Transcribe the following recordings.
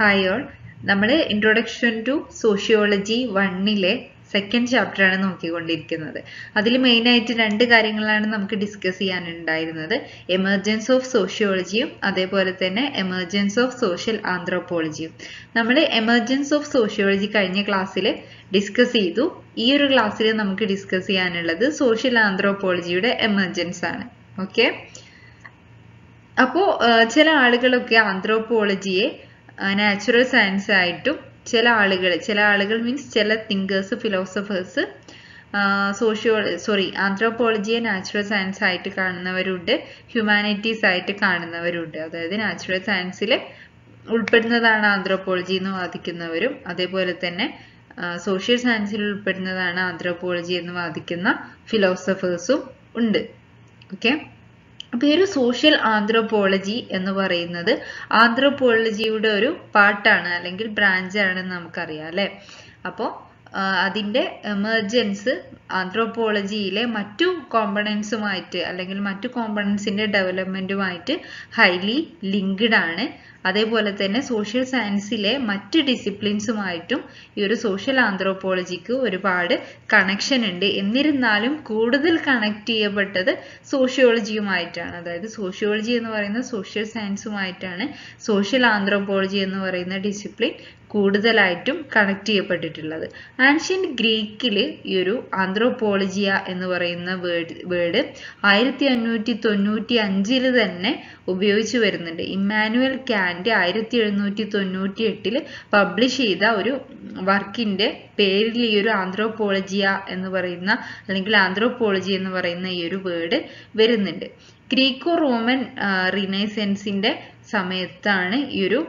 Hi all നമ്മൾ introduction to sociology വണ്ണിലെ second ചാപ്റ്ററാണ് നോക്കിക്കൊണ്ടിരിക്കുന്നത്. അതിൽ മെയിനായിട്ട് രണ്ട് കാര്യങ്ങളാണ് നമുക്ക് ഡിസ്കസ് ചെയ്യാനുണ്ടായിരുന്നത്. എമർജൻസ് ഓഫ് സോഷ്യോളജിയും അതേപോലെ തന്നെ എമർജൻസ് ഓഫ് സോഷ്യൽ ആന്ത്രോപോളജിയും നമ്മൾ എമർജൻസ് ഓഫ് സോഷ്യോളജി കഴിഞ്ഞ ക്ലാസ്സിൽ ഡിസ്കസ് ചെയ്തു. ഈ ഒരു ക്ലാസ്സിൽ നമുക്ക് ഡിസ്കസ് ചെയ്യാനുള്ളത് സോഷ്യൽ ആന്ത്രോപോളജിയുടെ എമർജൻസ് ആണ്. ഓക്കെ അപ്പോൾ ചില ആളുകളൊക്കെ ആന്ത്രോപോളജിയെ നാച്ചുറൽ സയൻസ് ആയിട്ടും ചില ആളുകൾ ചില ആളുകൾ മീൻസ് ചില തിങ്കേഴ്സ് ഫിലോസഫേഴ്സ് സോഷ്യോ സോറി ആന്ത്രോപോളജിയെ നാച്ചുറൽ സയൻസ് ആയിട്ട് കാണുന്നവരുണ്ട് ഹ്യൂമാനിറ്റീസ് ആയിട്ട് കാണുന്നവരുണ്ട്. അതായത് നാച്ചുറൽ സയൻസിൽ ഉൾപ്പെടുന്നതാണ് ആന്ത്രോപോളജി എന്ന് വാദിക്കുന്നവരും അതേപോലെ തന്നെ സോഷ്യൽ സയൻസിൽ ഉൾപ്പെടുന്നതാണ് ആന്ത്രോപോളജി എന്ന് വാദിക്കുന്ന ഫിലോസഫേഴ്സും ഉണ്ട്. ഓക്കെ അപ്പൊ ഈ ഒരു സോഷ്യൽ ആന്ത്രോപോളജി എന്ന് പറയുന്നത് ആന്ത്രോപോളജിയുടെ ഒരു പാർട്ടാണ് അല്ലെങ്കിൽ ബ്രാഞ്ച് ആണെന്ന് നമുക്കറിയാം അല്ലെ? അപ്പോൾ അതിന്റെ എമർജൻസ് ആന്ത്രോപോളജിയിലെ മറ്റു കോമ്പണൻസുമായിട്ട് അല്ലെങ്കിൽ മറ്റു കോമ്പണൻസിന്റെ ഡെവലപ്മെന്റുമായിട്ട് ഹൈലി ലിങ്ക്ഡ് ആണ് അതേപോലെ തന്നെ സോഷ്യൽ സയൻസിലെ മറ്റ് ഡിസിപ്ലിൻസുമായിട്ടും ഈ ഒരു സോഷ്യൽ ആന്ത്രോപോളജിക്ക് ഒരുപാട് കണക്ഷൻ ഉണ്ട്. എന്നിരുന്നാലും കൂടുതൽ കണക്ട് ചെയ്യപ്പെട്ടത് സോഷ്യോളജിയുമായിട്ടാണ് അതായത് സോഷ്യോളജി എന്ന് പറയുന്ന സോഷ്യൽ സയൻസുമായിട്ടാണ് സോഷ്യൽ ആന്ത്രോപോളജി എന്ന് പറയുന്ന ഡിസിപ്ലിൻ കൂടുതലായിട്ടും കണക്ട് ചെയ്യപ്പെട്ടിട്ടുള്ളത്. ആൻഷ്യൻ ഗ്രീക്കിൽ ഈ ഒരു ആന്ത്രോപോളജിയ എന്ന് പറയുന്ന വേർഡ് വേർഡ് ആയിരത്തി അഞ്ഞൂറ്റി തൊണ്ണൂറ്റി അഞ്ചിൽ തന്നെ ഉപയോഗിച്ചു വരുന്നുണ്ട്. ഇമ്മാനുവൽ കാൻഡ് ആയിരത്തി എഴുന്നൂറ്റി തൊണ്ണൂറ്റി എട്ടിൽ പബ്ലിഷ് ചെയ്ത ഒരു വർക്കിന്റെ പേരിൽ ഈ ഒരു ആന്ത്രോപോളജിയ എന്ന് പറയുന്ന അല്ലെങ്കിൽ ആന്ത്രോപോളജി എന്ന് പറയുന്ന ഈ ഒരു വേർഡ് വരുന്നുണ്ട്. ഗ്രീക്കോ റോമൻ റിനൈസെൻസിന്റെ സമയത്താണ് ഈ ഒരു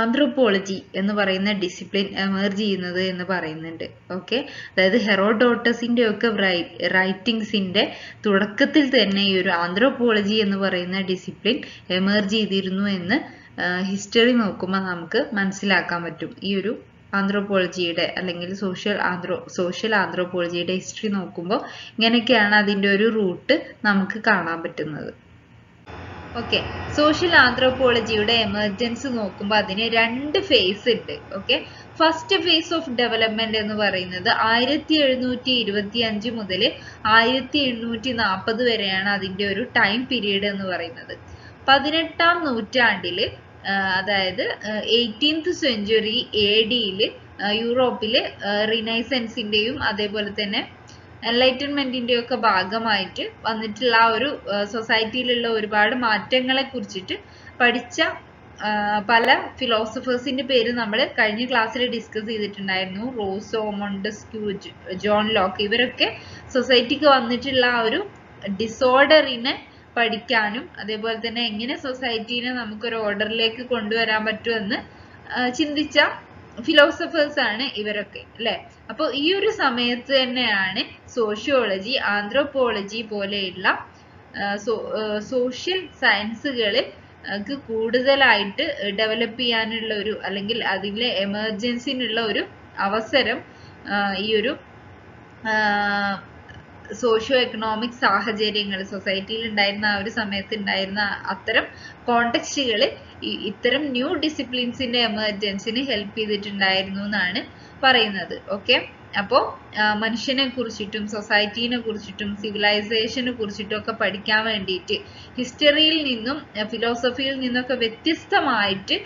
ആന്ത്രോപോളജി എന്ന് പറയുന്ന ഡിസിപ്ലിൻ എമർജ് ചെയ്യുന്നത് എന്ന് പറയുന്നുണ്ട്. ഓക്കെ അതായത് ഹെറോഡോട്ടസിന്റെ ഒക്കെ റൈറ്റിംഗ്സിന്റെ തുടക്കത്തിൽ തന്നെ ഈ ഒരു ആന്ത്രോപോളജി എന്ന് പറയുന്ന ഡിസിപ്ലിൻ എമർജ് ചെയ്തിരുന്നു എന്ന് ഹിസ്റ്ററി നോക്കുമ്പോൾ നമുക്ക് മനസ്സിലാക്കാൻ പറ്റും. ഈ ഒരു ആന്ത്രോപോളജിയുടെ അല്ലെങ്കിൽ സോഷ്യൽ ആന്ത്രോ സോഷ്യൽ ആന്ത്രോപോളജിയുടെ ഹിസ്റ്ററി നോക്കുമ്പോൾ ഇങ്ങനെയൊക്കെയാണ് അതിന്റെ ഒരു റൂട്ട് നമുക്ക് കാണാൻ പറ്റുന്നത്. ഓക്കെ സോഷ്യൽ ആന്ത്രോപോളജിയുടെ എമർജൻസ് നോക്കുമ്പോൾ അതിന് രണ്ട് ഫേസ് ഉണ്ട്. Okay first phase of development എന്ന് പറയുന്നത് ആയിരത്തി എഴുന്നൂറ്റി ഇരുപത്തി അഞ്ച് മുതൽ ആയിരത്തി എണ്ണൂറ്റി നാൽപ്പത് വരെയാണ് അതിന്റെ ഒരു ടൈം പീരീഡ് എന്ന് പറയുന്നത്. പതിനെട്ടാം നൂറ്റാണ്ടിൽ അതായത് എയ്റ്റീൻത് സെഞ്ചുറി എ ഡിയിൽ യൂറോപ്പിൽ റിനൈസൻസിന്റെയും അതേപോലെ തന്നെ എൻലൈറ്റൻമെന്റിന്റെ ഒക്കെ ഭാഗമായിട്ട് വന്നിട്ടുള്ള ആ ഒരു സൊസൈറ്റിയിലുള്ള ഒരുപാട് മാറ്റങ്ങളെ കുറിച്ചിട്ട് പഠിച്ച പല ഫിലോസഫേഴ്സിന്റെ പേര് നമ്മൾ കഴിഞ്ഞ ക്ലാസ്സിൽ ഡിസ്കസ് ചെയ്തിട്ടുണ്ടായിരുന്നു. റോസോ മൊണ്ടസ്ക്യൂ ജോൺ ലോക്ക് ഇവരൊക്കെ സൊസൈറ്റിക്ക് വന്നിട്ടുള്ള ആ ഒരു ഡിസോർഡറിനെ പഠിക്കാനും അതേപോലെ തന്നെ എങ്ങനെ സൊസൈറ്റീനെ നമുക്കൊരു ഓർഡറിലേക്ക് കൊണ്ടുവരാൻ പറ്റുമെന്ന് ചിന്തിച്ച ഫിലോസഫേഴ്സ് ആണ് ഇവരൊക്കെ അല്ലെ? അപ്പോൾ ഈ ഒരു സമയത്ത് തന്നെയാണ് സോഷ്യോളജി ആന്ത്രോപോളജി പോലെയുള്ള സോഷ്യൽ സയൻസുകളിൽ കൂടുതലായിട്ട് ഡെവലപ്പ് ചെയ്യാനുള്ള ഒരു അല്ലെങ്കിൽ അതിലെ എമർജൻസിനുള്ള ഒരു അവസരം ഈ ഒരു സോഷ്യോ എക്കണോമിക് സാഹചര്യങ്ങൾ സൊസൈറ്റിയിൽ ഉണ്ടായിരുന്ന ആ ഒരു സമയത്ത് ഉണ്ടായിരുന്ന അത്തരം കോണ്ടക്സ്റ്റുകൾ ഇത്തരം ന്യൂ ഡിസിപ്ലിൻസിന്റെ എമർജൻസിന് ഹെൽപ്പ് ചെയ്തിട്ടുണ്ടായിരുന്നു എന്നാണ് പറയുന്നത്. ഓക്കെ അപ്പോൾ മനുഷ്യനെ കുറിച്ചിട്ടും സൊസൈറ്റീനെ കുറിച്ചിട്ടും സിവിലൈസേഷനെ കുറിച്ചിട്ടും ഒക്കെ പഠിക്കാൻ വേണ്ടിയിട്ട് ഹിസ്റ്ററിയിൽ നിന്നും ഫിലോസഫിയിൽ നിന്നൊക്കെ വ്യത്യസ്തമായിട്ട്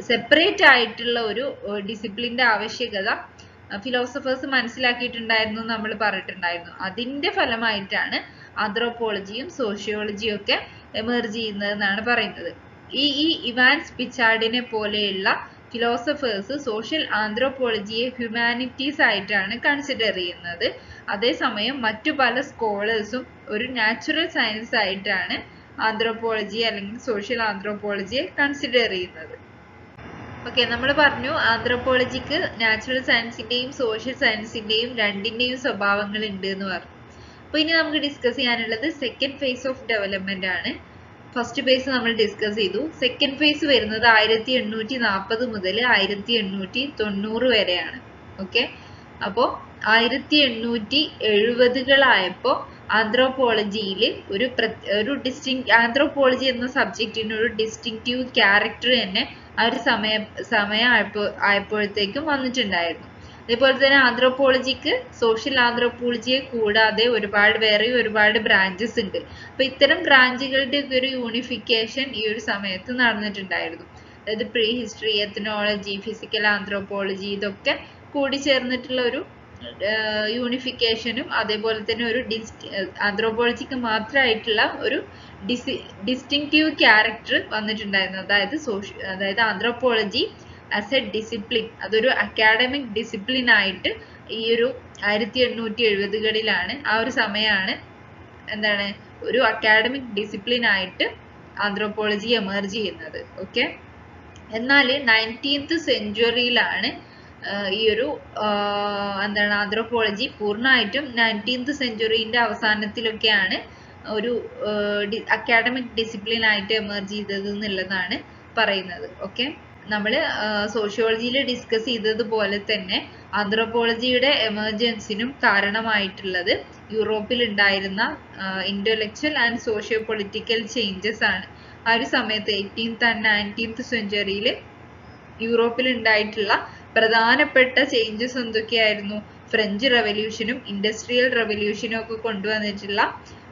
സെപ്പറേറ്റ് ആയിട്ടുള്ള ഒരു ഡിസിപ്ലിന്റെ ആവശ്യകത ഫിലോസഫേഴ്സ് മനസ്സിലാക്കിയിട്ടുണ്ടായിരുന്നു നമ്മൾ പറഞ്ഞിട്ടുണ്ടായിരുന്നു. അതിന്റെ ഫലമായിട്ടാണ് ആന്ത്രോപോളജിയും സോഷ്യോളജിയും ഒക്കെ എമർജ് ചെയ്യുന്നത് എന്നാണ് പറയുന്നത്. ഈ ഈ ഇവാൻസ് പിച്ചാർഡിനെ പോലെയുള്ള ഫിലോസഫേഴ്സ് സോഷ്യൽ ആന്ത്രോപോളജിയെ ഹ്യൂമാനിറ്റീസ് ആയിട്ടാണ് കൺസിഡർ ചെയ്യുന്നത്. അതേസമയം മറ്റു പല സ്കോളേഴ്സും ഒരു നാച്ചുറൽ സയൻസ് ആയിട്ടാണ് ആന്ത്രോപോളജി അല്ലെങ്കിൽ സോഷ്യൽ ആന്ത്രോപോളജിയെ കൺസിഡർ ചെയ്യുന്നത്. ഓക്കെ നമ്മൾ പറഞ്ഞു ആന്ത്രോപോളജിക്ക് നാച്ചുറൽ സയൻസിന്റെയും സോഷ്യൽ സയൻസിന്റെയും രണ്ടിന്റെയും സ്വഭാവങ്ങൾ ഉണ്ട് എന്ന് പറഞ്ഞു. അപ്പൊ ഇനി നമുക്ക് ഡിസ്കസ് ചെയ്യാനുള്ളത് സെക്കൻഡ് ഫേസ് ഓഫ് ഡെവലപ്മെന്റ് ആണ്. ഫസ്റ്റ് ഫേസ് നമ്മൾ ഡിസ്കസ് ചെയ്തു. സെക്കൻഡ് ഫേസ് വരുന്നത് ആയിരത്തി എണ്ണൂറ്റി നാൽപ്പത് മുതൽ ആയിരത്തി എണ്ണൂറ്റി തൊണ്ണൂറ് വരെയാണ്. ഓക്കെ അപ്പോൾ ആയിരത്തി എണ്ണൂറ്റി എഴുപതുകളായപ്പോൾ ആന്ത്രോപോളജിയിൽ ഒരു ഒരു ഡിസ്റ്റിങ് ആന്ത്രോപോളജി എന്ന സബ്ജക്റ്റിന് ഒരു ഡിസ്റ്റിങ്റ്റീവ് ക്യാരക്ടർ തന്നെ ആ ഒരു സമയ സമയം ആയപ്പോ ആയപ്പോഴത്തേക്കും വന്നിട്ടുണ്ടായിരുന്നു. അതേപോലെ തന്നെ ആന്ത്രോപോളജിക്ക് സോഷ്യൽ ആന്ത്രോപോളജിയെ കൂടാതെ ഒരുപാട് വേറെ ഒരുപാട് ബ്രാഞ്ചസ് ഉണ്ട്. അപ്പൊ ഇത്തരം ബ്രാഞ്ചുകളുടെ ഒക്കെ ഒരു യൂണിഫിക്കേഷൻ ഈ ഒരു സമയത്ത് നടന്നിട്ടുണ്ടായിരുന്നു. അതായത് prehistory ethnology physical anthropology ഇതൊക്കെ കൂടി ചേർന്നിട്ടുള്ള ഒരു യൂണിഫിക്കേഷനും അതേപോലെ തന്നെ ഒരു ആന്ത്രോപോളജിക്ക് മാത്രമായിട്ടുള്ള ഒരു ഡിസി ഡിസ്റ്റിങ്റ്റീവ് ക്യാരക്ടർ വന്നിട്ടുണ്ടായിരുന്നു. അതായത് അതായത് ആന്ത്രോപോളജി ആസ് എ ഡിസിപ്ലിൻ അതൊരു അക്കാഡമിക് ഡിസിപ്ലിൻ ആയിട്ട് ഈ ഒരു ആയിരത്തി എണ്ണൂറ്റി എഴുപതുകളിലാണ് ആ ഒരു സമയമാണ് എന്താണ് ഒരു അക്കാഡമിക് ഡിസിപ്ലിൻ ആയിട്ട് ആന്ത്രോപോളജി എമർജ് ചെയ്യുന്നത്. ഓക്കെ എന്നാൽ നയന്റീൻത്ത് സെഞ്ചുറിയിലാണ് ഈ ഒരു എന്താണ് ആന്ത്രോപോളജി പൂർണമായിട്ടും നയന്റീൻത് സെഞ്ചുറീന്റെ അവസാനത്തിലൊക്കെയാണ് ഒരു അക്കാഡമിക് ഡിസിപ്ലിൻ ആയിട്ട് എമർജ് ചെയ്തത് എന്നുള്ളതാണ് പറയുന്നത്. ഓക്കെ നമ്മൾ സോഷ്യോളജിയിൽ ഡിസ്കസ് ചെയ്തതുപോലെ തന്നെ ആന്ത്രോപോളജിയുടെ എമർജൻസിനും കാരണമായിട്ടുള്ളത് യൂറോപ്പിൽ ഉണ്ടായിരുന്ന intellectual and socio political changes ആണ്. ആ ഒരു സമയത്ത് എയ്റ്റീൻത്ത് ആൻഡ് നയന്റീൻത്ത് സെഞ്ചുറിയിൽ യൂറോപ്പിൽ ഉണ്ടായിട്ടുള്ള പ്രധാനപ്പെട്ട ചേഞ്ചസ് എന്തൊക്കെയായിരുന്നു? ഫ്രഞ്ച് റവല്യൂഷനും ഇൻഡസ്ട്രിയൽ റവല്യൂഷനും ഒക്കെ കൊണ്ടുവന്നിട്ടുള്ള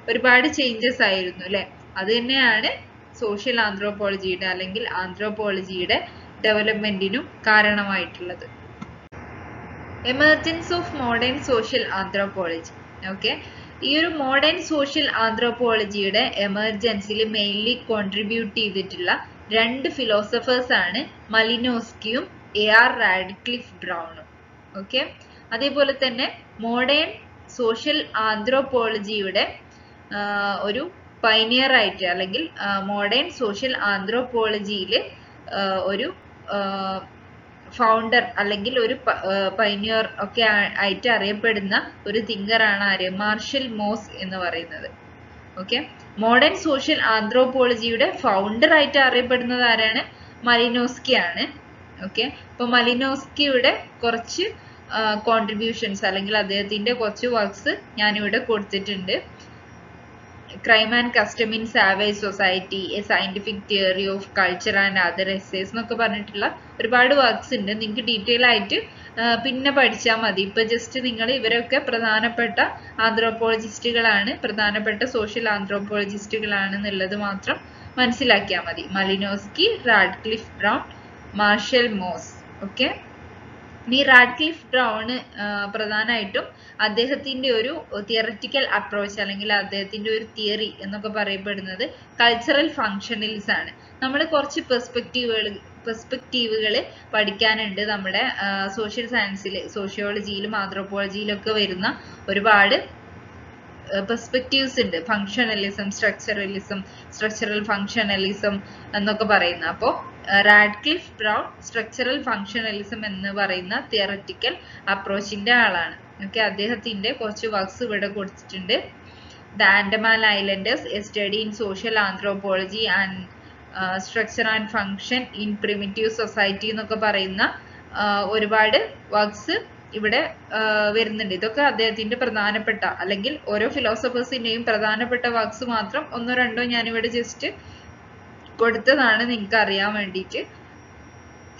ഒരുപാട് ചേഞ്ചസ് ആയിരുന്നു അല്ലെ? അത് തന്നെയാണ് സോഷ്യൽ ആന്ത്രോപോളജിയുടെ അല്ലെങ്കിൽ ആന്ത്രോപോളജിയുടെ ഡെവലപ്മെന്റിനും കാരണമായിട്ടുള്ളത്. Emergence of modern social anthropology okay ഈ ഒരു മോഡേൺ സോഷ്യൽ ആന്ത്രോപോളജിയുടെ എമർജൻസിൽ മെയിൻലി കോൺട്രിബ്യൂട്ട് ചെയ്തിട്ടുള്ള രണ്ട് ഫിലോസഫേഴ്സ് ആണ് മലിനോസ്കിയും എ ആർ റാഡ്ക്ലിഫ് ബ്രൗണും ഓക്കെ അതേപോലെ തന്നെ മോഡേൺ സോഷ്യൽ ആന്ത്രോപോളജിയുടെ ഒരു പൈനിയർ ആയിട്ട് അല്ലെങ്കിൽ മോഡേൺ സോഷ്യൽ ആന്ത്രോപോളജിയിൽ ഒരു ഫൗണ്ടർ അല്ലെങ്കിൽ ഒരു പൈനിയർ ഒക്കെ ആയിട്ട് അറിയപ്പെടുന്ന ഒരു തിങ്കറാണ് ആര്? മാർഷൽ മോസ് എന്ന് പറയുന്നത്. ഓക്കെ മോഡേൺ സോഷ്യൽ ആന്ത്രോപോളജിയുടെ ഫൗണ്ടർ ആയിട്ട് അറിയപ്പെടുന്നത് ആരാണ്? മലിനോസ്കി ആണ്. ഓക്കെ അപ്പൊ മലിനോസ്കിയുടെ കുറച്ച് കോൺട്രിബ്യൂഷൻസ് അല്ലെങ്കിൽ അദ്ദേഹത്തിന്റെ കുറച്ച് വർക്ക്സ് ഇവിടെ കൊടുത്തിട്ടുണ്ട്. Crime and custom in savage society a scientific theory of culture and other essays എന്നൊക്കെ പറഞ്ഞിട്ടുള്ള ഒരുപാട് വർക്ക്സ് ഉണ്ട്. നിങ്ങൾക്ക് ഡീറ്റെയിൽ ആയിട്ട് പിന്നെ പഠിച്ചാൽ മതി. ഇപ്പൊ ജസ്റ്റ് നിങ്ങൾ ഇവരൊക്കെ പ്രധാനപ്പെട്ട ആന്ത്രോപോളജിസ്റ്റുകളാണ് പ്രധാനപ്പെട്ട സോഷ്യൽ ആന്ത്രോപോളജിസ്റ്റുകളാണ് എന്നുള്ളത് മാത്രം മനസ്സിലാക്കിയാൽ മതി. Malinowski Radcliffe Brown Marcel Mauss. Okay ഈ റാഡ്ക്ലിഫ് ബ്രൗണ് പ്രധാനമായിട്ടും അദ്ദേഹത്തിന്റെ ഒരു തിയററ്റിക്കൽ അപ്രോച്ച് അല്ലെങ്കിൽ അദ്ദേഹത്തിന്റെ ഒരു തിയറി എന്നൊക്കെ പറയപ്പെടുന്നത് കൾച്ചറൽ ഫങ്ഷണലിസം ആണ്. നമ്മൾ കുറച്ച് പെർസ്പെക്റ്റീവുകൾ പെർസ്പെക്റ്റീവുകൾ പഠിക്കാനുണ്ട് നമ്മുടെ സോഷ്യൽ സയൻസിൽ സോഷ്യോളജിയിലും ആന്ത്രോപോളജിയിലും ഒക്കെ വരുന്ന ഒരുപാട് പെർസ്പെക്റ്റീവ്സ് ഉണ്ട്. ഫങ്ഷണലിസം സ്ട്രക്ചറലിസം സ്ട്രക്ചറൽ ഫങ്ഷണലിസം എന്നൊക്കെ പറയുന്ന. അപ്പോൾ റാഡ്ക്ലിഫ് ബ്രൗൺ സ്ട്രക്ചറൽ ഫങ്ഷണലിസം എന്ന് പറയുന്ന തിയററ്റിക്കൽ അപ്രോച്ചിന്റെ ആളാണ്. ഓക്കെ അദ്ദേഹത്തിന്റെ കുറച്ച് വർക്ക്സ് ഇവിടെ കൊടുത്തിട്ടുണ്ട്. The Andaman islanders a study in social anthropology and structure and function in primitive society എന്നൊക്കെ പറയുന്ന ഒരുപാട് വർക്ക്സ് ഇവിടെ വരുന്നുണ്ട്. ഇതൊക്കെ അദ്ദേഹത്തിന്റെ പ്രധാനപ്പെട്ട അല്ലെങ്കിൽ ഓരോ ഫിലോസഫേഴ്സിന്റെയും പ്രധാനപ്പെട്ട വർക്ക്സ് മാത്രം ഒന്നോ രണ്ടോ ഞാനിവിടെ ജസ്റ്റ് കൊടുത്തതാണ് നിങ്ങൾക്ക് അറിയാൻ വേണ്ടിയിട്ട്.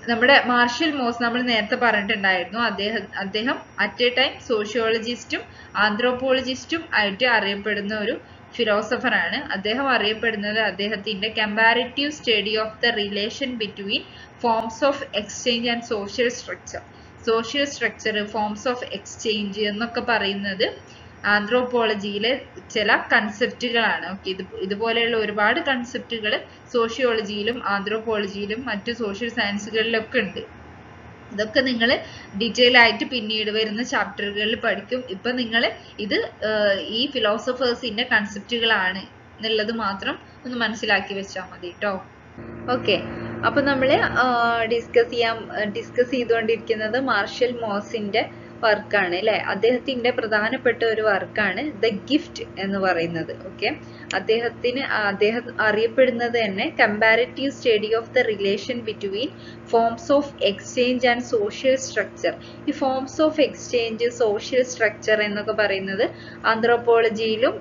നമ്മുടെ മാർഷൽ മോസ് നമ്മൾ നേരത്തെ പറഞ്ഞിട്ടുണ്ടായിരുന്നു. അദ്ദേഹം അദ്ദേഹം അറ്റ് എ ടൈം സോഷ്യോളജിസ്റ്റും ആന്ത്രോപോളജിസ്റ്റും ആയിട്ട് അറിയപ്പെടുന്ന ഒരു ഫിലോസഫർ ആണ്. അദ്ദേഹം അറിയപ്പെടുന്നത് അദ്ദേഹത്തിന്റെ comparative study of the relation between forms of exchange and social structure social structure forms of exchange എന്നൊക്കെ പറയുന്നത് ആന്ത്രോപോളജിയിലെ ചില കൺസെപ്റ്റുകളാണ് ഓക്കെ ഇത് ഇതുപോലെയുള്ള ഒരുപാട് കൺസെപ്റ്റുകൾ സോഷ്യോളജിയിലും ആന്ത്രോപോളജിയിലും മറ്റു സോഷ്യൽ സയൻസുകളിലൊക്കെ ഉണ്ട്. ഇതൊക്കെ നിങ്ങൾ ഡീറ്റെയിൽ ആയിട്ട് പിന്നീട് വരുന്ന ചാപ്റ്ററുകളിൽ പഠിക്കും. ഇപ്പൊ നിങ്ങൾ ഇത് ഈ ഫിലോസഫേഴ്സിന്റെ കൺസെപ്റ്റുകളാണ് എന്നുള്ളത് മാത്രം ഒന്ന് മനസ്സിലാക്കി വെച്ചാൽ മതി കേട്ടോ ഓക്കെ അപ്പൊ നമ്മൾ ഡിസ്കസ് ചെയ്യാം ഡിസ്കസ് ചെയ്തുകൊണ്ടിരിക്കുന്നത് മാർഷൽ മോസിന്റെ വർക്കാണ് അല്ലെ? അദ്ദേഹത്തിന്റെ പ്രധാനപ്പെട്ട ഒരു വർക്കാണ് ദ ഗിഫ്റ്റ് എന്ന് പറയുന്നത് ഓക്കെ? അദ്ദേഹത്തിന് അദ്ദേഹം അറിയപ്പെടുന്നത് തന്നെ comparative study of the relation between forms of exchange and social structure. ഈ forms of exchange social structure എന്നൊക്കെ പറയുന്നത് ആന്ത്രോപോളജിയിലും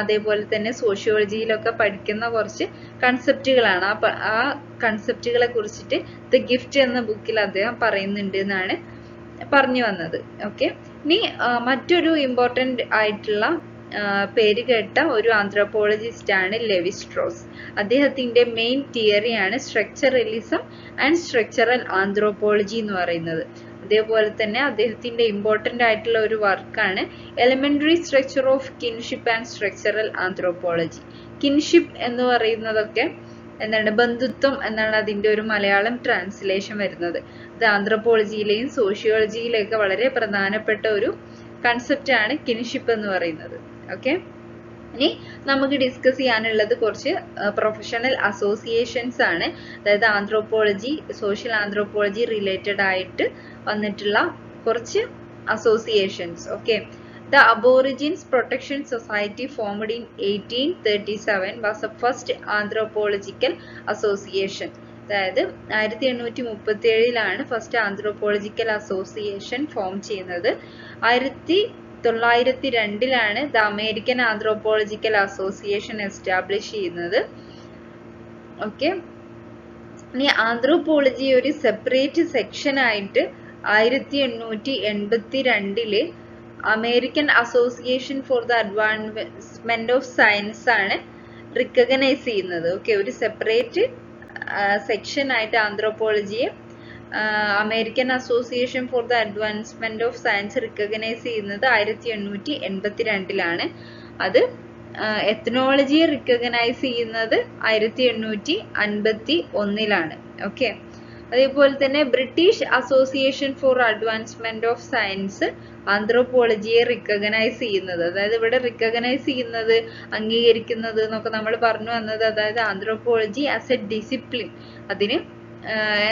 അതേപോലെ തന്നെ സോഷ്യോളജിയിലൊക്കെ പഠിക്കുന്ന കുറച്ച് കൺസെപ്റ്റുകളാണ്. ആ കൺസെപ്റ്റുകളെ കുറിച്ചിട്ട് ദ ഗിഫ്റ്റ് എന്ന ബുക്കിൽ അദ്ദേഹം പറയുന്നുണ്ട് എന്നാണ് പറഞ്ഞു വന്നത്. ഓക്കെ ഇനി മറ്റൊരു ഇമ്പോർട്ടന്റ് ആയിട്ടുള്ള പേര് കേട്ട ഒരു ആന്ത്രോപോളജിസ്റ്റ് ആണ് ലെവി സ്ട്രോസ് അദ്ദേഹത്തിന്റെ മെയിൻ തിയറിയാണ് സ്ട്രക്ചറലിസം ആൻഡ് സ്ട്രക്ചറൽ ആന്ത്രോപോളജി എന്ന് പറയുന്നത്. അതേപോലെ തന്നെ അദ്ദേഹത്തിന്റെ ഇമ്പോർട്ടന്റ് ആയിട്ടുള്ള ഒരു വർക്കാണ് elementary structure of kinship and structural anthropology kinship എന്ന് പറയുന്നതൊക്കെ എന്താണ് ബന്ധുത്വം എന്നാണ് അതിന്റെ ഒരു മലയാളം ട്രാൻസ്ലേഷൻ വരുന്നത്. ഇത് ആന്ത്രപ്പോളജിയിലെയും സോഷ്യോളജിയിലെയൊക്കെ വളരെ പ്രധാനപ്പെട്ട ഒരു കൺസെപ്റ്റ് ആണ് കിൻഷിപ്പ് എന്ന് പറയുന്നത്. ഓക്കെ ഇനി നമുക്ക് ഡിസ്കസ് ചെയ്യാനുള്ളത് കുറച്ച് പ്രൊഫഷണൽ അസോസിയേഷൻസ് ആണ്. അതായത് ആന്ത്രോപോളജി സോഷ്യൽ ആന്ത്രോപോളജി റിലേറ്റഡ് ആയിട്ട് വന്നിട്ടുള്ള കുറച്ച് associations okay The Aborigines Protection Society formed in 1837 was the first anthropological association. അതായത് ആയിരത്തി എണ്ണൂറ്റി മുപ്പത്തി ഏഴിലാണ് ഫസ്റ്റ് ആന്ത്രോപോളജിക്കൽ അസോസിയേഷൻ ഫോം ചെയ്യുന്നത്. ആയിരത്തി തൊള്ളായിരത്തി രണ്ടിലാണ് the American anthropological association establish ചെയ്യുന്നത്. ഓക്കെ ഇനി ആന്ത്രോപോളജി ഒരു സെപ്പറേറ്റ് സെക്ഷൻ ആയിട്ട് ആയിരത്തി എണ്ണൂറ്റി എൺപത്തി രണ്ടിൽ American association for the advancement of science ആണ് റിക്കഗ്നൈസ് ചെയ്യുന്നത്. ഓക്കെ ഒരു സെപ്പറേറ്റ് സെക്ഷൻ ആയിട്ട് ആന്ത്രോപോളജിയെ American association for the advancement of science recognise ചെയ്യുന്നത് ആയിരത്തി എണ്ണൂറ്റി എൺപത്തി രണ്ടിലാണ് അത് എത്നോളജിയെ റിക്കഗ്നൈസ് ചെയ്യുന്നത് ആയിരത്തി എണ്ണൂറ്റി അൻപത്തി ഒന്നിലാണ് ഓക്കെ അതേപോലെ തന്നെ British association for advancement of science ആന്ത്രോപോളജിയെ recognise ചെയ്യുന്നത്. അതായത് ഇവിടെ റിക്കഗ്നൈസ് ചെയ്യുന്നത് അംഗീകരിക്കുന്നത് എന്നൊക്കെ നമ്മൾ പറഞ്ഞു വന്നത്. അതായത് ആന്ത്രോപോളജി ആസ് എ ഡിസിപ്ലിൻ അതിന്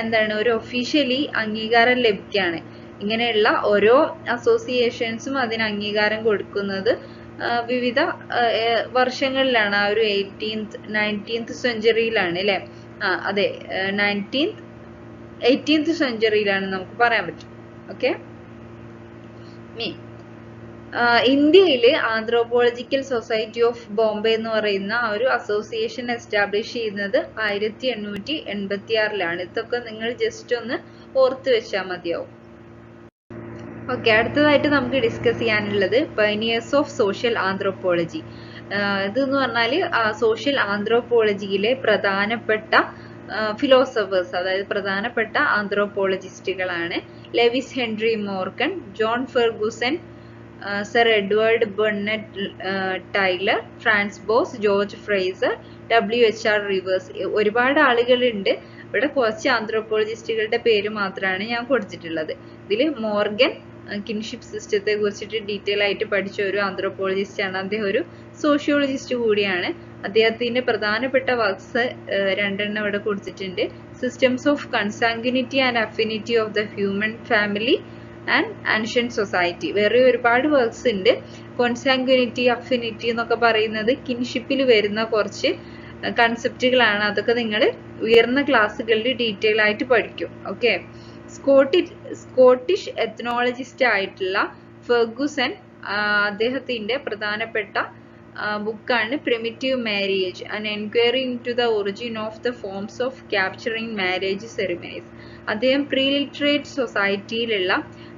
എന്താണ് ഒരു ഒഫീഷ്യലി അംഗീകാരം ലഭിക്കുകയാണ് ഇങ്ങനെയുള്ള ഓരോ അസോസിയേഷൻസും അതിന് അംഗീകാരം കൊടുക്കുന്നത് വിവിധ വർഷങ്ങളിലാണ്. ആ ഒരു എയ്റ്റീൻത് നയന്റീൻത് സെഞ്ചുറിയിലാണ് അല്ലേ? ആ അതെ നയന്റീൻത് എയ്റ്റീൻത് സെഞ്ചുറിയിലാണ് നമുക്ക് പറയാൻ പറ്റും. ഓക്കെ മീ ഇന്ത്യയിൽ ആന്ത്രോപോളജിക്കൽ സൊസൈറ്റി ഓഫ് ബോംബെ എന്ന് പറയുന്ന ഒരു അസോസിയേഷൻ എസ്റ്റാബ്ലിഷ് ചെയ്യുന്നത് ആയിരത്തി എണ്ണൂറ്റി എൺപത്തി ആറിലാണ് ഇതൊക്കെ നിങ്ങൾ ജസ്റ്റ് ഒന്ന് ഓർത്ത് വെച്ചാൽ മതിയാവും. ഓക്കെ അടുത്തതായിട്ട് നമുക്ക് ഡിസ്കസ് ചെയ്യാനുള്ളത് പൈനിയേഴ്സ് ഓഫ് സോഷ്യൽ ആന്ത്രോപോളജി ഇതെന്ന് പറഞ്ഞാൽ സോഷ്യൽ ആന്ത്രോപോളജിയിലെ പ്രധാനപ്പെട്ട ഫിലോസഫേഴ്സ് അതായത് പ്രധാനപ്പെട്ട ആന്ത്രോപോളജിസ്റ്റുകളാണ് Lewis Henry Morgan John Ferguson sir Edward Burnett Tylor Franz Boas George Frazer W H R Rivers ഒരുപാട് ആളുകളുണ്ട്. ഇവിടെ കുറച്ച് ആന്ത്രോപോളജിസ്റ്റുകളുടെ പേര് മാത്രമാണ് ഞാൻ കൊടുത്തിട്ടുള്ളത്. ഇതിൽ മോർഗൻ കിൻഷിപ്പ് സിസ്റ്റത്തെ കുറിച്ചിട്ട് ഡീറ്റെയിൽ ആയിട്ട് പഠിച്ച ഒരു ആന്ത്രോപോളജിസ്റ്റ് ആണ്. അദ്ദേഹം ഒരു സോഷ്യോളജിസ്റ്റ് കൂടിയാണ്. അദ്ദേഹത്തിന്റെ പ്രധാനപ്പെട്ട വർക്ക്സ് രണ്ടെണ്ണം ഇവിടെ കൊടുത്തിട്ടുണ്ട്. Systems of consanguinity and affinity of the human family and ancient society വേറെ ഒരുപാട് വർക്ക്സ് ഉണ്ട്. കോൺസാങ്ക്വിനിറ്റി അഫിനിറ്റി എന്നൊക്കെ പറയുന്നത് കിൻഷിപ്പിൽ വരുന്ന കുറച്ച് കൺസെപ്റ്റുകളാണ് അതൊക്കെ നിങ്ങൾ ഉയർന്ന ക്ലാസ്സുകളിൽ ഡീറ്റെയിൽ ആയിട്ട് പഠിക്കും. ഓക്കെ സ്കോട്ടി സ്കോട്ടിഷ് എത്നോളജിസ്റ്റ് ആയിട്ടുള്ള ഫെർഗുസൻ അദ്ദേഹത്തിന്റെ പ്രധാനപ്പെട്ട ബുക്കാണ് primitive marriage and enquiry into the origin of the forms of capturing marriage ceremonies അദ്ദേഹം പ്രീലിറ്ററേറ്റ് സൊസൈറ്റിയിലുള്ള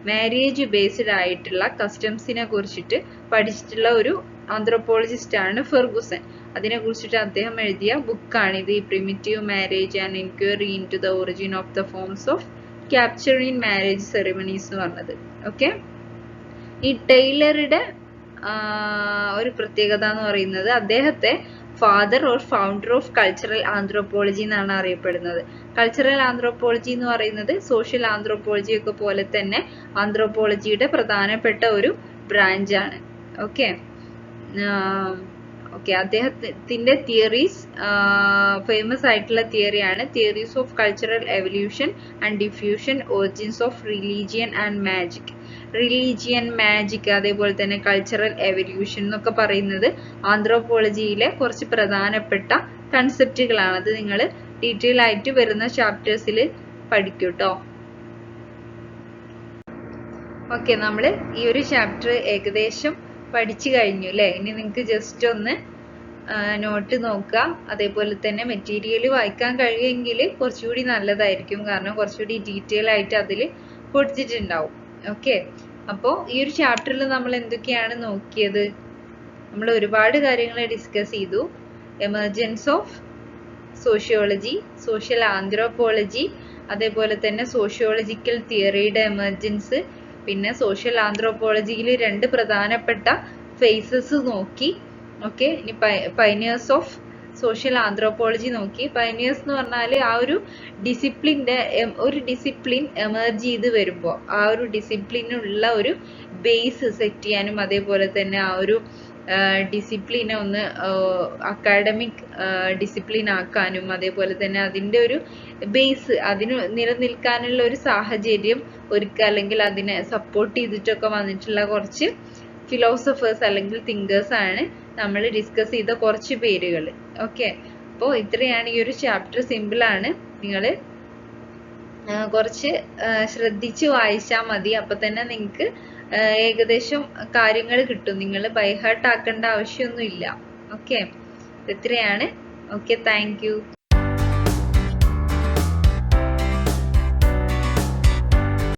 മാരേജ് ബേസ്ഡ് ആയിട്ടുള്ള കസ്റ്റംസിനെ കുറിച്ചിട്ട് പഠിച്ചിട്ടുള്ള ഒരു ആന്ത്രോപോളജിസ്റ്റ് ആണ് ഫെർഗുസൻ അതിനെ കുറിച്ചിട്ട് അദ്ദേഹം എഴുതിയ ബുക്കാണ് ഇത് ഈ primitive marriage and enquiry into the origin of the forms of capturing marriage ceremonies എന്ന് പറഞ്ഞത്. ഓക്കെ ഈ ടൈലറുടെ ഒരു പ്രത്യേകത എന്ന് പറയുന്നത് അദ്ദേഹത്തെ father or founder of cultural anthropology എന്നാണ് അറിയപ്പെടുന്നത്. കൾച്ചറൽ ആന്ത്രോപോളജി എന്ന് പറയുന്നത് സോഷ്യൽ ആന്ത്രോപോളജി ഒക്കെ പോലെ തന്നെ ആന്ത്രോപോളജിയുടെ പ്രധാനപ്പെട്ട ഒരു ബ്രാഞ്ചാണ് ഓക്കെ ഓക്കെ അദ്ദേഹത്തിന്റെ തിയറീസ് ഫേമസ് ആയിട്ടുള്ള തിയറിയാണ് theories of cultural evolution and diffusion origins of religion and magic religion magic അതേപോലെ തന്നെ കൾച്ചറൽ എവല്യൂഷൻ എന്നൊക്കെ പറയുന്നത് ആന്ത്രോപോളജിയിലെ കുറച്ച് പ്രധാനപ്പെട്ട കൺസെപ്റ്റുകളാണ് അത് നിങ്ങൾ ഡീറ്റെയിൽ ആയിട്ട് വരുന്ന ചാപ്റ്റേഴ്സിൽ പഠിക്കും കേട്ടോ ഓക്കെ നമ്മൾ ഈ ഒരു ചാപ്റ്റർ ഏകദേശം പഠിച്ചു കഴിഞ്ഞു അല്ലേ ഇനി നിങ്ങൾക്ക് ജസ്റ്റ് ഒന്ന് നോട്ട് നോക്കുക. അതേപോലെ തന്നെ മെറ്റീരിയൽ വായിക്കാൻ കഴിയുമെങ്കിൽ കുറച്ചുകൂടി നല്ലതായിരിക്കും. കാരണം കുറച്ചുകൂടി ഡീറ്റെയിൽ ആയിട്ട് അതിൽ കൊടുത്തിട്ടുണ്ടാവും. ഓക്കെ അപ്പോൾ ഈ ഒരു ചാപ്റ്ററിൽ നമ്മൾ എന്തൊക്കെയാണ് നോക്കിയത്? നമ്മൾ ഒരുപാട് കാര്യങ്ങൾ ഡിസ്കസ് ചെയ്തു. Emergence of sociology social anthropology അതേപോലെ തന്നെ സോഷ്യോളജിക്കൽ തിയറിയുടെ എമർജൻസ് പിന്നെ സോഷ്യൽ ആന്ത്രോപോളജിയിൽ രണ്ട് പ്രധാനപ്പെട്ട ഫേസസ് നോക്കി. ഓക്കെ ഇനി പൈനിയേഴ്സ് ഓഫ് സോഷ്യൽ ആന്ത്രോപോളജി നോക്കി. പൈനിയേഴ്സ് എന്ന് പറഞ്ഞാൽ ആ ഒരു ഡിസിപ്ലിന്റെ ഒരു ഡിസിപ്ലിൻ എമർജ് ചെയ്ത് വരുമ്പോൾ ആ ഒരു ഡിസിപ്ലിനുള്ള ഒരു ബേസ് സെറ്റ് ചെയ്യാനും അതേപോലെ തന്നെ ആ ഒരു ഡിസിപ്ലിനെ ഒന്ന് അക്കാഡമിക് ഡിസിപ്ലിൻ ആക്കാനും അതേപോലെ തന്നെ അതിന്റെ ഒരു ബേസ് അതിന് നിലനിൽക്കാനുള്ള ഒരു സാഹചര്യം ഒരുക്കുക അല്ലെങ്കിൽ അതിനെ സപ്പോർട്ട് ചെയ്തിട്ടൊക്കെ വന്നിട്ടുള്ള കുറച്ച് ഫിലോസഫേഴ്സ് അല്ലെങ്കിൽ തിങ്കേഴ്സ് ആണ് നമ്മൾ ഡിസ്കസ് ചെയ്ത കുറച്ച് പേരുകൾ. ഓക്കെ അപ്പോൾ ഇത്രയാണ് ഈ ഒരു ചാപ്റ്റർ സിമ്പിൾ ആണ്. നിങ്ങൾ കുറച്ച് ശ്രദ്ധിച്ച് വായിച്ചാൽ മതി. അപ്പൊ തന്നെ നിങ്ങൾക്ക് ഏകദേശം കാര്യങ്ങൾ കിട്ടും. നിങ്ങൾ ബൈഹാർട്ട് ആക്കേണ്ട ആവശ്യമൊന്നുമില്ല. ഓക്കെ ഇത്രയാണ്. Okay thank